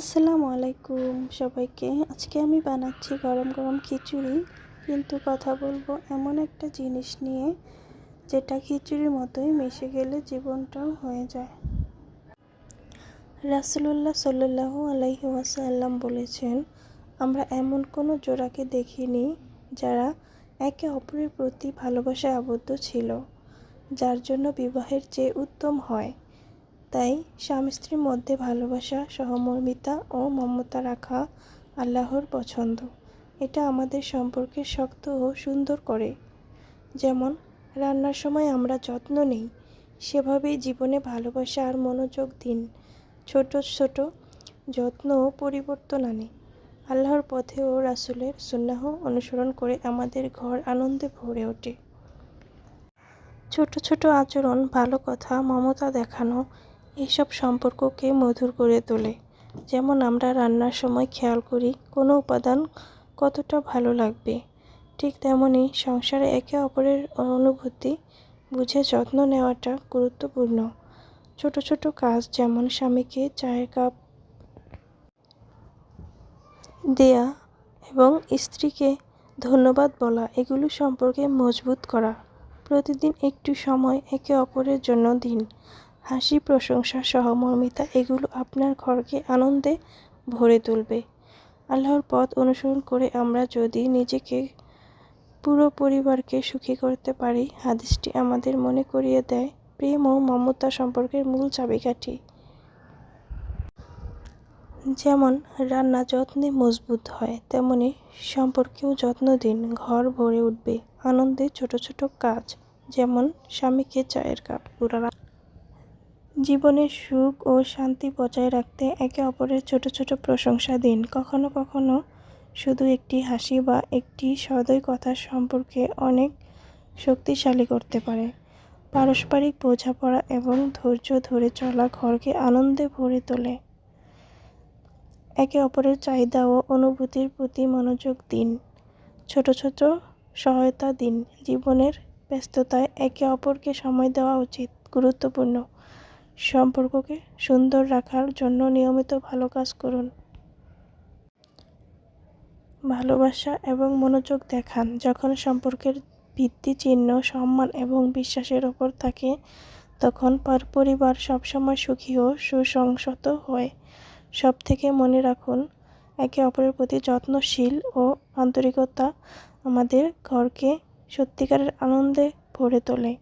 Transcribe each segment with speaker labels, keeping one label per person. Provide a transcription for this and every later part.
Speaker 1: আসসালামু আলাইকুম সবাইকে। আজকে আমি বানাচ্ছি গরম গরম খিচুড়ি। কিন্তু কথা বলব এমন একটা জিনিস নিয়ে, যেটা খিচুড়ির মতোই মিশে গেলে জীবনটাও হয়ে যায়। রাসুলুল্লাহ সাল্লাহ আলাইহি ওয়াসাল্লাম বলেছেন, আমরা এমন কোনো জোড়াকে দেখিনি যারা একে অপরের প্রতি ভালোবাসায় আবদ্ধ ছিল, যার জন্য বিবাহের চেয়ে উত্তম হয়। তাই স্বামী স্ত্রীর মধ্যে ভালোবাসা, সহমর্মিতা ও মমতা রাখা আল্লাহর পছন্দ। এটা আমাদের সম্পর্কে শক্ত ও সুন্দর করে। যেমন, রান্নার সময় আমরা যত্ন নেই, সেভাবেই জীবনে ভালোবাসা আর মনোযোগ দিন। ছোট ছোট যত্ন ও পরিবর্তন আনে। আল্লাহর পথে ও রাসুলের সুন্নাহ অনুসরণ করে আমাদের ঘর আনন্দে ভরে ওঠে। ছোট ছোট আচরণ, ভালো কথা, মমতা দেখানো এসব সম্পর্ককে মধুর করে তোলে। যেমন আমরা রান্নার সময় খেয়াল করি, কোনো উপাদান কতটা ভালো লাগবে। ঠিক তেমনই সংসারে একে অপরের অনুভূতি, বুঝে যত্ন নেওয়াটা গুরুত্বপূর্ণ। ছোট ছোট কাজ যেমন স্বামীকে চায়ের কাপ দেয়া এবং স্ত্রীকে ধন্যবাদ বলা, এগুলো সম্পর্কে মজবুত করা। প্রতিদিন একটু সময় একে অপরের জন্য দিন। হাসি, প্রশংসা সহমর্মিতা এগুলো আপনার ঘরকে আনন্দে ভরে তুলবে। আল্লাহর পথ অনুসরণ করে আমরা যদি নিজেকে পুরো পরিবারকে সুখী করতে পারি, হাদিসটি আমাদের মনে করিয়ে দেয়, প্রেম ও মমতা সম্পর্কের মূল চাবিকাঠি। যেমন, রান্না যত্নে মজবুত হয়, তেমনি সম্পর্কেও যত্ন দিন, ঘর ভরে উঠবে, আনন্দে ছোট ছোট কাজ, যেমন স্বামীকে চায়ের কাপ উড়ানো জীবনের সুখ ও শান্তি বজায় রাখতে একে অপরের ছোট ছোট প্রশংসা দিন। কখনো কখনো শুধু একটি হাসি বা একটি সদয় কথা সম্পর্কে অনেক শক্তিশালী করতে পারে। পারস্পরিক বোঝাপড়া এবং ধৈর্য ধরে চলা ঘরকে আনন্দে ভরে তোলে। একে অপরের চাহিদা ও অনুভূতির প্রতি মনোযোগ দিন। ছোট ছোট সহায়তা দিন। জীবনের ব্যস্ততায় একে অপরকে সময় দেওয়া উচিত। গুরুত্বপূর্ণ। সম্পর্ককে সুন্দর রাখার জন্য নিয়মিত ভালো কাজ করুন। ভালোবাসা এবং মনোযোগ দেখান। যখন সম্পর্কের ভিত্তি, চিহ্ন, সম্মান এবং বিশ্বাসের ওপর থাকে, তখন পরিবার সবসময় সুখী ও সুসংসত হয়। সব থেকে মনে রাখুন, একে অপরের প্রতি যত্নশীল ও আন্তরিকতা আমাদের ঘরকে সত্যিকারের আনন্দে ভরে তোলে।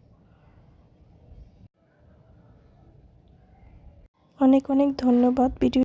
Speaker 1: অনেক অনেক ধন্যবাদ। ভিডিও